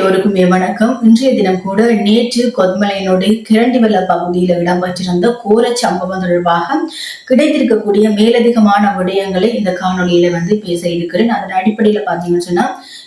எல்லோருக்குமே வணக்கம். இன்றைய தினம் கூட நேற்று கொத்மலையினுடைய கிரண்டிவல்ல பகுதியில் இடம்பெற்றிருந்த கோர சம்பவம் தொடர்பாக கிடைத்திருக்கக்கூடிய மேலதிகமான விடயங்களை இந்த காணொலியில வந்து பேச இருக்கிறேன். அதன் அடிப்படையில பாத்தீங்கன்னு சொன்னா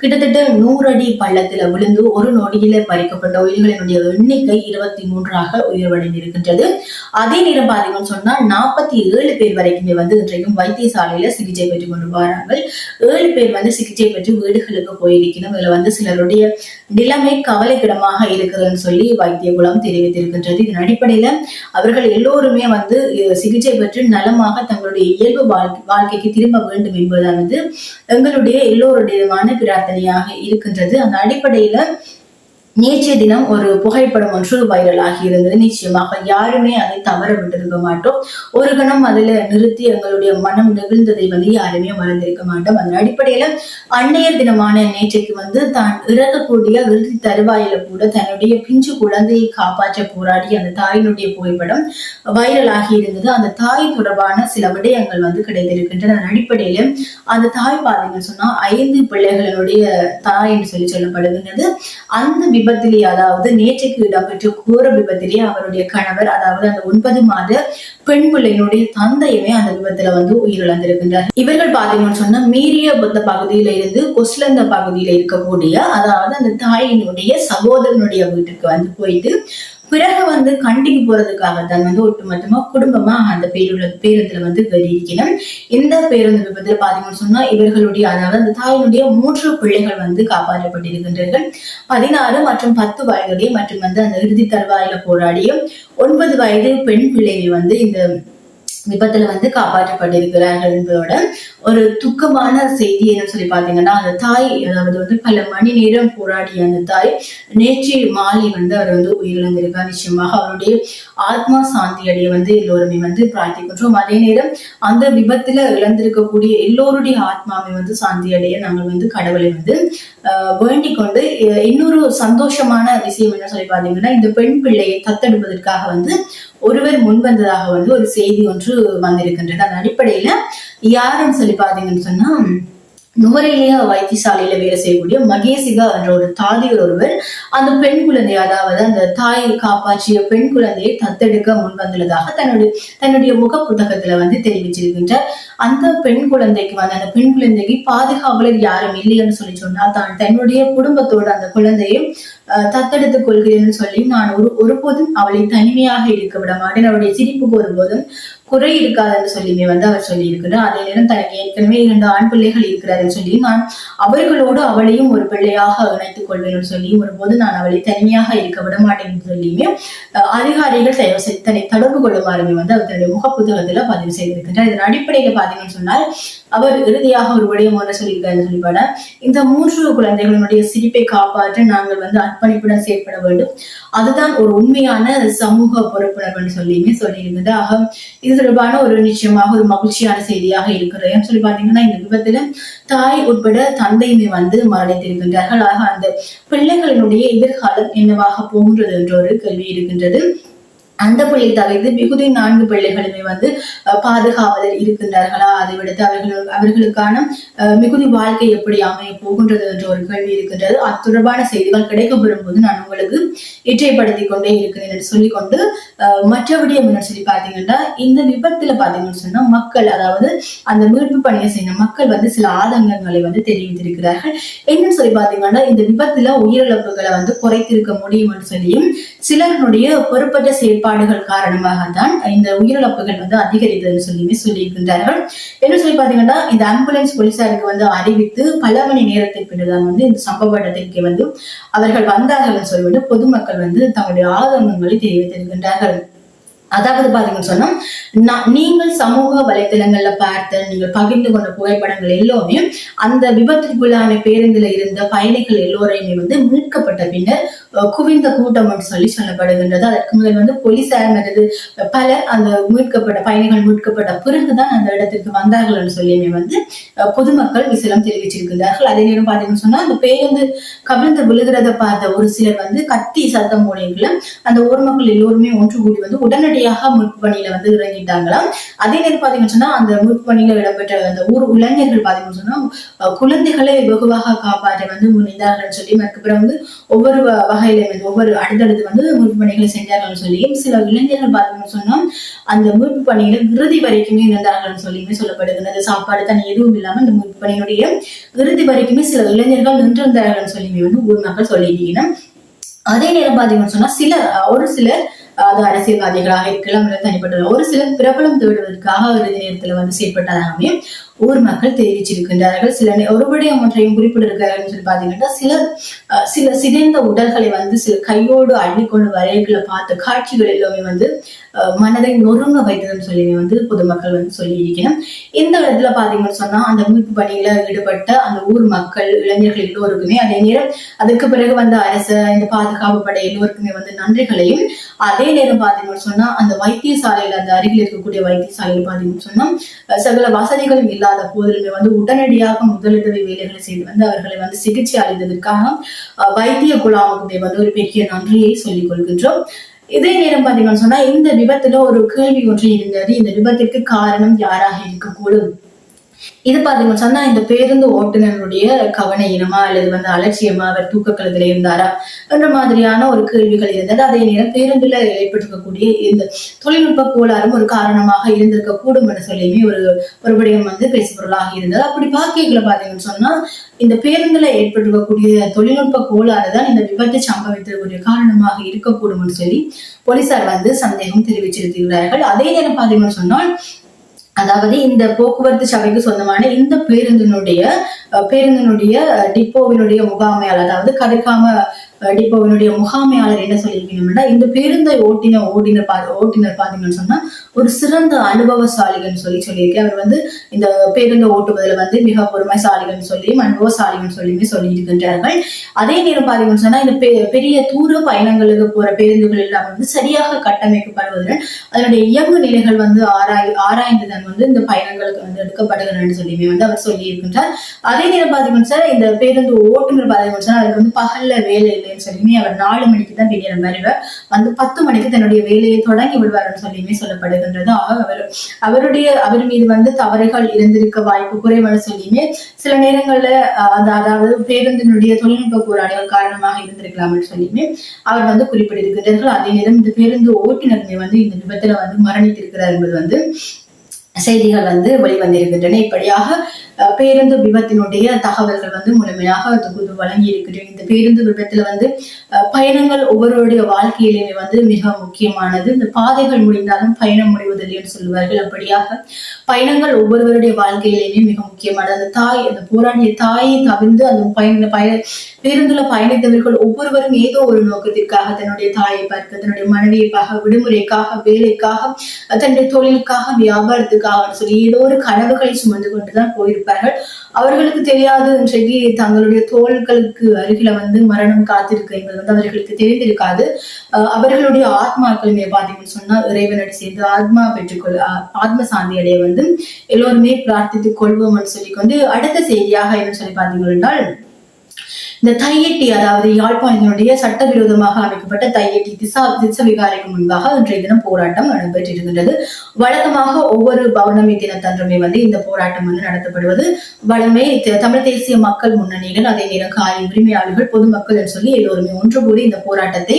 கிட்டத்தட்ட நூறு அடி பள்ளத்துல விழுந்து ஒரு நொடியில பறிக்கப்பட்ட உயிர்களினுடைய எண்ணிக்கை இருபத்தி மூன்றாக உயர்வடைந்திருக்கின்றது. அதே நேரம் பாத்தீங்கன்னு சொன்னா நாற்பத்தி ஏழு பேர் வரைக்குமே வந்து இன்றைக்கும் வைத்தியசாலையில சிகிச்சை பெற்றுக் கொண்டு வரார்கள். ஏழு பேர் வந்து சிகிச்சை பெற்று வீடுகளுக்கு போயிருக்கணும் இதுல வந்து சிலருடைய நிலைமை கவலைக்கிடமாக இருக்குதுன்னு சொல்லி வைத்திய குலம் தெரிவித்திருக்கின்றது. இதன் அடிப்படையில அவர்கள் எல்லோருமே வந்து சிகிச்சை பெற்று நலமாக தங்களுடைய இயல்பு வாழ்க்கை வாழ்க்கைக்கு திரும்ப வேண்டும் என்பதுதான் வந்து எங்களுடைய எல்லோருடையமான பிரார்த்தனை. பிரார்த்தனையாக இருக்கின்றது. அந்த அடிப்படையில நேற்றைய தினம் ஒரு புகைப்படம் ஒன்று வைரல் ஆகி இருந்தது. நிச்சயமாக யாருமே அதை தவற விட்டிருக்க மாட்டோம். ஒரு கணம் அதுல நிறுத்தி எங்களுடைய மனம் நெகிழ்ந்ததை வந்து யாருமே மறந்திருக்க மாட்டோம். அதன் அடிப்படையில அன்னைய தினமான நேற்றைக்கு வந்து தான் இறக்கக்கூடிய இறுதி தருவாயில கூட தன்னுடைய பிஞ்சு குழந்தையை காப்பாற்ற போராடி அந்த தாயினுடைய புகைப்படம் வைரல் ஆகி இருந்தது. அந்த தாய் தொடர்பான சில விடயங்கள் வந்து கிடைத்திருக்கின்றன. அதன் அடிப்படையில அந்த தாய் பாத்தீங்கன்னு சொன்னா ஐந்து பிள்ளைகளினுடைய தாய் என்று சொல்லி சொல்லப்படுகின்றது. அந்த விபத்திலே அதாவது நேற்றைக்கு இடம்பெற்ற கோர விபத்திலே அவருடைய கணவர் அதாவது அந்த ஒன்பது மாத பெண் பிள்ளையினுடைய தந்தையுமே அந்த விபத்துல வந்து உயிரிழந்திருக்கின்றார். இவர்கள் பாத்தீங்கன்னு சொன்னா மீறிய புத்த பகுதியில இருந்து கொஸ்லந்த பகுதியில இருக்கக்கூடிய அதாவது அந்த தாயினுடைய சகோதரனுடைய வீட்டுக்கு வந்து போயிட்டு பிறகு வந்து கண்டிக்கு போறதுக்காக தான் வந்து ஒட்டுமொத்தமா குடும்பமா அந்த பேருல பேருந்துல வந்து வெளியிருக்கணும். இந்த பேருந்து விபத்துல பாத்தீங்கன்னு சொன்னா இவர்களுடைய அதாவது அந்த தாயினுடைய மூன்று பிள்ளைகள் வந்து காப்பாற்றப்பட்டிருக்கின்றார்கள். பதினாறு மற்றும் பத்து வயதுடைய மற்றும் வந்து அந்த இறுதி தருவாயில போராடியும் ஒன்பது வயது பெண் பிள்ளைகள் வந்து இந்த விபத்துல வந்து காப்பாற்றப்பட்டிருக்கிறார்கள் என்பதோட ஒரு துக்கமான செய்தி என்ன சொல்லி பாத்தீங்கன்னா அந்த தாய் அதாவது வந்து பல மணி நேரம் போராடிய அந்த தாய் நேற்று மாலை வந்து அவர் வந்து உயிரிழந்திருக்கார். நிச்சயமாக அவருடைய ஆத்மா சாந்தி அடைய வந்து எல்லோருமே வந்து பிரார்த்திக்கின்றோம். அதே நேரம் அந்த விபத்துல இழந்திருக்கக்கூடிய எல்லோருடைய ஆத்மாவை வந்து சாந்தி அடைய நாங்கள் வந்து கடவுளை வந்து ஆஹ் வேண்டிக் கொண்டு இன்னொரு சந்தோஷமான விஷயம் என்ன சொல்லி பாத்தீங்கன்னா இந்த பெண் பிள்ளையை தத்தெடுப்பதற்காக வந்து ஒருவர் முன்வந்ததாக வந்து ஒரு செய்தி ஒன்று வந்திருக்கின்றது. அந்த அடிப்படையில யாருன்னு சொல்லி பாத்தீங்கன்னு சொன்னா நுவரேலியா வைத்தியசாலையில வேலை செய்யக்கூடிய மகேசிகா என்ற ஒரு தாதியர் ஒருவர் அந்த பெண் குழந்தை அதாவது அந்த தாயை காப்பாற்றிய பெண் குழந்தையை தத்தெடுக்க முன் வந்துள்ளதாக தன்னுடைய தன்னுடைய முக புத்தகத்துல வந்து தெரிவிச்சிருக்கின்றார். அந்த பெண் குழந்தைக்கு வந்து அந்த பெண் குழந்தைக்கு பாதுகாவலர் யாரும் இல்லைன்னு சொல்லி சொன்னால் தான் தன்னுடைய குடும்பத்தோட அந்த குழந்தையை தத்தெடுத்துக் கொள்கிறேன்னு சொல்லி நான் ஒரு ஒருபோதும் அவளை தனிமையாக இருக்க விட மாட்டேன். அவளுடைய சிரிப்புக்கு ஒருபோதும் குறை இருக்காதுன்னு சொல்லியுமே வந்து அவர் சொல்லி இருக்கிறார் அதே நேரம் தனக்கு ஏற்கனவே இரண்டு ஆண் பிள்ளைகள் இருக்கிறாருன்னு சொல்லி நான் அவர்களோடு அவளையும் ஒரு பிள்ளையாக இணைத்துக் கொள்வேன் சொல்லி ஒருபோது நான் அவளை தனிமையாக இருக்க விட மாட்டேன் சொல்லியுமே அதிகாரிகள் தன்னை தொடர்பு கொள்ளுமாறுமே வந்து அவர் தன்னுடைய முக புத்தகத்துல பதிவு செய்திருக்கின்றார். இதன் அடிப்படையில பாத்தீங்கன்னு சொன்னால் அவர் இறுதியாக ஒரு விடயம் ஒன்று சொல்லியிருக்காருன்னு சொல்லி பாட இந்த மூன்று குழந்தைகளுடைய சிரிப்பை காப்பாற்ற நாங்கள் வந்து அர்ப்பணிப்புடன் செயற்பட வேண்டும். அதுதான் ஒரு உண்மையான சமூக பொறுப்புணர்வுன்னு சொல்லியுமே சொல்லியிருந்தது. ஆக இது தொடர்பான ஒரு நிச்சயமாக ஒரு மகிழ்ச்சியான செய்தியாக இருக்கிறது. ஏன்னு சொல்லி பாத்தீங்கன்னா இந்த விபத்துல தாய் உட்பட தந்தையுமே வந்து மரணித்திருக்கின்றார்கள். ஆக அந்த பிள்ளைகளினுடைய எதிர்காலம் என்னவாக போகின்றது என்ற ஒரு கேள்வி இருக்கின்றது. அந்த பிள்ளை தவிர்த்து மிகுதி நான்கு பிள்ளைகளுமே வந்து அஹ், பாதுகாவலர் இருக்கின்றார்களா? அதை விடுத்து அவர்கள் அவர்களுக்கான அஹ், மிகுதி வாழ்க்கை எப்படி அமைய போகின்றது என்ற ஒரு கேள்வி இருக்கின்றது. அது தொடர்பான செய்திகள் கிடைக்கப்படும் போது நான் உங்களுக்கு இற்றைப்படுத்திக் கொண்டே இருக்கிறேன் என்று சொல்லிக்கொண்டு அஹ், மற்றபடி என்ன சொல்லி பாத்தீங்கன்னா இந்த விபத்துல பாத்தீங்கன்னு சொன்னா மக்கள் அதாவது அந்த மீட்பு பணியை செய்த மக்கள் வந்து சில ஆதங்கங்களை வந்து தெரிவித்திருக்கிறார்கள். என்னன்னு சொல்லி பாத்தீங்கன்னா இந்த விபத்துல உயிரிழப்புகளை வந்து குறைத்திருக்க முடியும்னு சொல்லியும் சிலருடைய பொறுப்பற்ற பாடுகள் காரணமாக தான் இந்த உயிரிழப்புகள் வந்து அதிகரித்ததுன்னு சொல்லியுமே சொல்லியிருக்கின்றார்கள் என்ன சொல்லி பாத்தீங்கன்னா இந்த ஆம்புலன்ஸ் போலீசாருக்கு வந்து அறிவித்து பல மணி நேரத்திற்கு பின்னர்தான் வந்து இந்த சம்பவ இடத்திற்கு வந்து அவர்கள் வந்தார்கள் சொல்லிவிட்டு பொதுமக்கள் வந்து தங்களுடைய ஆதங்கங்களை தெரிவித்திருக்கின்றார்கள். அதாவது பாத்தீங்கன்னு சொன்னா நான் நீங்கள் சமூக வலைதளங்கள்ல பார்த்த நீங்கள் பகிர்ந்து கொண்ட புகைப்படங்கள் எல்லோருமே அந்த விபத்திற்குள்ளான பேருந்துல இருந்த பயணிகள் எல்லோரையுமே வந்து மீட்கப்பட்ட பின்னர் குவிந்த கூட்டம் சொல்லி சொல்லப்படுகின்றது. அதற்கு முதல் வந்து போலீசார் மற்றது பலர் அந்த மீட்கப்பட்ட பயணிகள் மீட்கப்பட்ட பிறகுதான் அந்த இடத்திற்கு வந்தார்கள் என்று சொல்லியுமே வந்து பொதுமக்கள் விசலம் தெரிவிச்சிருக்கிறார்கள் அதே நேரம் பார்த்தீங்கன்னு சொன்னா அந்த பேருந்து கவிழ்ந்து விழுகிறத பார்த்த ஒரு சிலர் வந்து கத்தி சத்தம் போடையில அந்த ஊர் மக்கள் எல்லோருமே ஒன்று கூடி வந்து உடனடியாக உடனடியாக மீட்பு பணியில வந்து இறங்கிட்டாங்களாம். அதே நேரம் பார்த்தீங்கன்னு சொன்னா அந்த மீட்பு பணியில இடம்பெற்ற அந்த ஊர் இளைஞர்கள் பார்த்தீங்கன்னு சொன்னா குழந்தைகளை வெகுவாக காப்பாற்ற வந்து முன்னிந்தார்கள் சொல்லி அதுக்கப்புறம் வந்து ஒவ்வொரு வகையில வந்து ஒவ்வொரு அடுத்தடுத்து வந்து மீட்பு பணிகளை செஞ்சார்கள் சொல்லியும் சில இளைஞர்கள் பார்த்தீங்கன்னு சொன்னா அந்த மீட்பு பணியில இறுதி வரைக்குமே இருந்தார்கள் சொல்லியுமே சொல்லப்படுகிறது சாப்பாடு தண்ணி எதுவும் இல்லாம இந்த மீட்பு இறுதி வரைக்குமே சில இளைஞர்கள் நின்றிருந்தார்கள் சொல்லி வந்து ஊர் மக்கள் சொல்லியிருக்கீங்க. அதே நேரம் பாத்தீங்கன்னு சொன்னா சில ஒரு சிலர் அது அரசியல்வாதிகளாக இருக்கலாம் தனிப்பட்ட ஒரு சிலர் பிரபலம் தேடுவதற்காக இறுதி நேரத்துல வந்து செயல்பட்டதாகவே ஊர் மக்கள் தெரிவிச்சிருக்கின்றார்கள். சில நே- ஒரு விடயம் ஒன்றையும் குறிப்பிட்டிருக்கிறார்கள் சொல்லி பாத்தீங்கன்னா சில சில சிதைந்த உடல்களை வந்து சில கையோடு அள்ளிக்கொண்டு வரைகளை பார்த்த காட்சிகள் எல்லாமே வந்து மனதை நொறுங்க வைத்ததுன்னு சொல்லி வந்து பொதுமக்கள் வந்து சொல்லியிருக்கணும். இந்த இடத்துல பாத்தீங்கன்னு சொன்னா அந்த மீட்பு பணியில ஈடுபட்ட அந்த ஊர் மக்கள் இளைஞர்கள் எல்லோருக்குமே அதே நேரம் அதுக்கு பிறகு வந்து அரசு இந்த பாதுகாப்பு படை எல்லோருக்குமே வந்து நன்றிகளையும் அதே நேரம் பாத்தீங்கன்னு சொன்னா அந்த வைத்தியசாலையில அந்த அருகில் இருக்கக்கூடிய வைத்தியசாலையில் பாத்தீங்கன்னு சொன்னா சகல வசதிகளும் இல்லை இல்லாத போதிலுமே வந்து உடனடியாக முதலுதவி வேலைகளை செய்து வந்து அவர்களை வந்து சிகிச்சை அளித்ததற்காக அஹ், வைத்திய குழாமுக்குமே வந்து ஒரு பெரிய நன்றியை சொல்லிக் கொள்கின்றோம். இதே நேரம் பார்த்தீங்கன்னு சொன்னா இந்த விபத்துல ஒரு கேள்வி ஒன்று இருந்தது இந்த விபத்திற்கு காரணம் யாராக இருக்கக்கூடும்? இது பாத்தீங்கன்னு சொன்னா இந்த பேருந்து ஓட்டுநருடைய கவன இனமா அல்லது வந்து அலட்சியமா அவர் தூக்க இருந்தாரா என்ற மாதிரியான ஒரு கேள்விகள் இருந்தது. அதே நேரம் பேருந்துல ஏற்பட்டிருக்கக்கூடிய இந்த தொழில்நுட்ப கோளாறும் ஒரு காரணமாக இருந்திருக்க கூடும் என சொல்லியுமே ஒரு ஒரு விடயம் வந்து பேசுபொருளாக இருந்தது. அப்படி பாக்கியங்களை பாத்தீங்கன்னு சொன்னா இந்த பேருந்துல ஏற்பட்டிருக்கக்கூடிய தொழில்நுட்ப கோளாறு தான் இந்த விபத்து சம்பவித்திருக்கக்கூடிய காரணமாக இருக்கக்கூடும் சொல்லி போலீசார் வந்து சந்தேகம் தெரிவிச்சிருக்கிறார்கள் அதே நேரம் பாத்தீங்கன்னு சொன்னால் அதாவது இந்த போக்குவரத்து சபைக்கு சொந்தமான இந்த பேருந்தினுடைய அஹ், பேருந்தினுடைய டிப்போவினுடைய முகாமையாளர் அதாவது கடுக்காம இப்போ இவனுடைய முகாமையாளர் என்ன சொல்லியிருக்கணும்னா இந்த பேருந்தை ஓட்டின ஓட்டினர் பா ஓட்டுநர் பார்த்தீங்கன்னு சொன்னா ஒரு சிறந்த அனுபவசாலிகள்னு சொல்லி சொல்லியிருக்கேன் அவர் வந்து இந்த பேருந்தை ஓட்டுவதில் வந்து மிக பொறுமைசாலிகள்னு சொல்லியும் அனுபவசாலிகள்னு சொல்லியுமே சொல்லியிருக்கின்றார்கள். அதே நேரம் பார்த்தீங்கன்னு சொன்னா இந்த பெ- பெரிய தூர பயணங்களுக்கு போற பேருந்துகள் எல்லாம் வந்து சரியாக கட்டமைக்கப்படுவதுடன் அதனுடைய இயங்கு நிலைகள் வந்து ஆராய் ஆராய்ந்துதான் வந்து இந்த பயணங்களுக்கு வந்து எடுக்கப்படுகிறன்னு சொல்லியுமே வந்து அவர் சொல்லி இருக்கின்றார் அதே நேரம் பார்த்தீங்கன்னு சார் இந்த பேருந்து ஓட்டுநர் பார்த்தீங்கன்னு சொன்னா அதுக்கு வந்து பகல்ல வேலை அப்படின்னு சொல்லியுமே அவர் நாலு மணிக்கு தான் வெளியே வருவார். வந்து பத்து மணிக்கு தன்னுடைய வேலையை தொடங்கி விடுவார்னு சொல்லியுமே சொல்லப்படுகின்றது. அவர் அவருடைய அவர் மீது வந்து தவறுகள் இருந்திருக்க வாய்ப்பு குறைவான சொல்லியுமே சில நேரங்கள்ல அந்த அதாவது பேருந்தினுடைய தொழில்நுட்ப போராளிகள் காரணமாக இருந்திருக்கலாம்னு சொல்லியுமே அவர் வந்து குறிப்பிட்டிருக்கிறார்கள் அதே நேரம் இந்த பேருந்து ஓட்டுநருமே வந்து இந்த விபத்துல வந்து மரணித்திருக்கிறார் என்பது வந்து செய்திகள் வந்து வெளிவந்திருக்கின்றன. இப்படியாக பேருந்து விபத்தினுடைய தகவல்கள் வந்து முழுமையாக தொகுது வழங்கி இருக்கின்றன இந்த பேருந்து விபத்துல வந்து பயணங்கள் ஒவ்வொருடைய வாழ்க்கையிலுமே வந்து மிக முக்கியமானது. இந்த பாதைகள் முடிந்தாலும் பயணம் முடிவதில்லைன்னு சொல்லுவார்கள். அப்படியாக பயணங்கள் ஒவ்வொருவருடைய வாழ்க்கையிலுமே மிக முக்கியமானது. அந்த தாய் அந்த போராடிய தாயை தவிர்த்து அந்த பயண பய பேருந்துல பயணித்தவர்கள் ஒவ்வொருவரும் ஏதோ ஒரு நோக்கத்திற்காக தன்னுடைய தாயை பார்க்க தன்னுடைய மனைவியை விடுமுறைக்காக வேலைக்காக தன்னுடைய தொழிலுக்காக வியாபாரத்துக்கு வியாபாரத்துக்காக சொல்லி ஏதோ ஒரு கனவுகளை சுமந்து கொண்டுதான் போயிருப்பார்கள். அவர்களுக்கு தெரியாது இன்றைக்கு தங்களுடைய தோள்களுக்கு அருகில வந்து மரணம் காத்திருக்கு என்பது வந்து அவர்களுக்கு தெரிந்திருக்காது. அவர்களுடைய ஆத்மாக்களுமே பார்த்தீங்கன்னு சொன்னா இறைவனடி சேர்ந்து ஆத்மா பெற்றுக்கொள் ஆத்ம சாந்தி அடைய வந்து எல்லோருமே பிரார்த்தித்துக் கொள்வோம்னு சொல்லிக்கொண்டு அடுத்த செய்தியாக என்ன சொல்லி பார்த்தீங்கன்னா என்றால் இந்த தையட்டி அதாவது யாழ்ப்பாணத்தினுடைய சட்டவிரோதமாக அமைக்கப்பட்ட தையட்டி திசா திசவிகாரைக்கு முன்பாக இன்றைய தினம் போராட்டம் நடைபெற்றிருக்கின்றது வழக்கமாக ஒவ்வொரு பௌர்ணமி தினத்தன்றுமே வந்து இந்த போராட்டம் வந்து நடத்தப்படுவது. வளமை தமிழ் தேசிய மக்கள் முன்னணிகள் அதே நேரம் காரி உரிமையாளர்கள் பொதுமக்கள் என்று சொல்லி எல்லோருமே ஒன்று கூடி இந்த போராட்டத்தை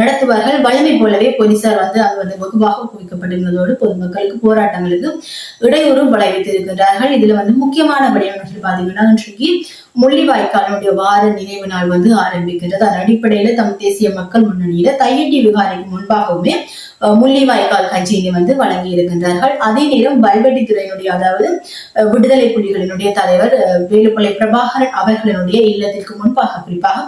நடத்துவார்கள். வழமை போலவே போலீசார் வந்து அங்கு வந்து வெகுவாக குவிக்கப்பட்டிருந்ததோடு பொதுமக்களுக்கு போராட்டங்களுக்கு இடையூறு விளைவித்திருக்கிறார்கள் இதுல வந்து முக்கியமான விடயம் என்று பாத்தீங்கன்னா இன்றைக்கு முள்ளிவாய்க்காலனுடைய வார நினைவு நாள் வந்து ஆரம்பிக்கிறது அதன் அடிப்படையில தமிழ் தேசிய மக்கள் முன்னணியில தையட்டி விகாரைக்கு முன்பாகவுமே முள்ளிவாய்க்கால் கட்சியினை வந்து வழங்கி இருக்கின்றார்கள். அதே நேரம் வல்வெட்டித்துறையினுடைய அதாவது விடுதலை புலிகளினுடைய தலைவர் வேலுப்பிள்ளை பிரபாகரன் அவர்களினுடைய இல்லத்திற்கு முன்பாக குறிப்பாக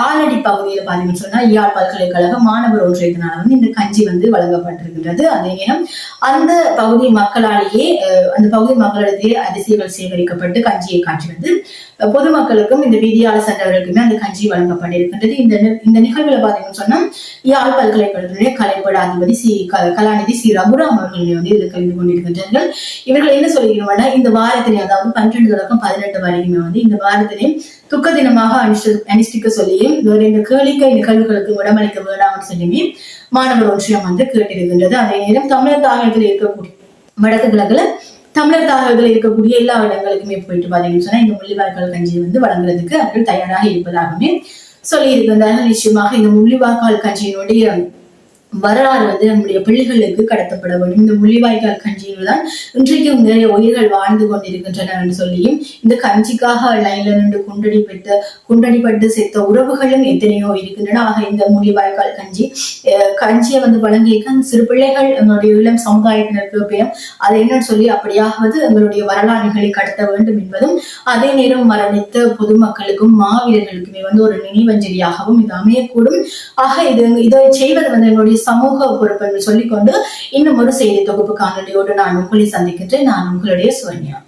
ஆலடி பகுதியில் பார்த்தீங்கன்னு சொன்னா யாழ் பல்கலைக்கழக மாணவர் ஒன்றியத்தினால வந்து இந்த கஞ்சி வந்து வழங்கப்பட்டிருக்கின்றது. அதே நேரம் அந்த பகுதி மக்களாலேயே அஹ், அந்த பகுதி மக்களிடையே அரிசிகள் சேகரிக்கப்பட்டு கஞ்சியை காட்சி வந்து பொதுமக்களுக்கும் இந்த வீதியாளர் சென்றவர்களுக்குமே அந்த கஞ்சி வழங்கப்பட்டிருக்கின்றது. இந்த நி- இந்த நிகழ்வுல பாத்தீங்கன்னு சொன்னா யாழ் பல்கலைக்கழகத்தினுடைய கலைப்பட அதிபதி ஜனாதிபதி சி க- கலாநிதி சி ரகுராம் அவர்கள் வந்து இதில் கலந்து கொண்டிருக்கின்றார்கள். இவர்கள் என்ன சொல்லிக்கிறோம்னா இந்த வாரத்திலே அதாவது பன்னிரண்டு தொடக்கம் பதினெட்டு வரைக்குமே வந்து இந்த வாரத்திலே துக்க தினமாக அனுஷ்டி அனுஷ்டிக்க சொல்லியும் வேறு இந்த கேளிக்கை நிகழ்வுகளுக்கு இடமளிக்க வேண்டாம்னு சொல்லியுமே மாணவர் ஒன்றியம் வந்து கேட்டிருக்கின்றது. அதே நேரம் தமிழர் தாயகத்தில் இருக்கக்கூடிய வடக்கு கிழக்குல தமிழர் தாயகத்தில் இருக்கக்கூடிய எல்லா இடங்களுக்குமே போயிட்டு பாத்தீங்கன்னு சொன்னா இந்த முள்ளிவாய்க்கால் கஞ்சியை வந்து வழங்குறதுக்கு அவர்கள் தயாராக இருப்பதாகவுமே சொல்லி இருக்கின்றார்கள் நிச்சயமாக இந்த முள்ளிவாய்க்கால் கஞ்சியினுடைய வரலாறு வந்து நம்முடைய பிள்ளைகளுக்கு கடத்தப்பட வேண்டும் இந்த முள்ளிவாய்க்கால் கஞ்சியில் தான் இன்றைக்கும் நிறைய உயிர்கள் வாழ்ந்து கொண்டிருக்கின்றன என்று சொல்லியும் இந்த கஞ்சிக்காக லைன்ல நின்று குண்டடி பெற்று குண்டடிப்பட்டு சேர்த்த உறவுகளும் எத்தனையோ இருக்கின்றன. ஆக இந்த முள்ளிவாய்க்கால் கஞ்சி கஞ்சியை வந்து வழங்கியிருக்க சிறு பிள்ளைகள் எங்களுடைய இளம் சமுதாயத்தினருக்கு பெயர் அதை என்னன்னு சொல்லி அப்படியாவது எங்களுடைய வரலாறுகளை கடத்த வேண்டும் என்பதும் அதே நேரம் மரணித்த பொதுமக்களுக்கும் மாவீரர்களுக்குமே வந்து ஒரு நினைவஞ்சலியாகவும் இது அமையக்கூடும். ஆக இது இதை செய்வது வந்து எங்களுடைய சமூக பொறுப்பு சொல்லிக்கொண்டு இன்னும் ஒரு செய்தி தொகுப்பு காணொலியோடு நான் உங்களை சந்திக்கின்றேன். நான் உங்களுடைய சுவன்யா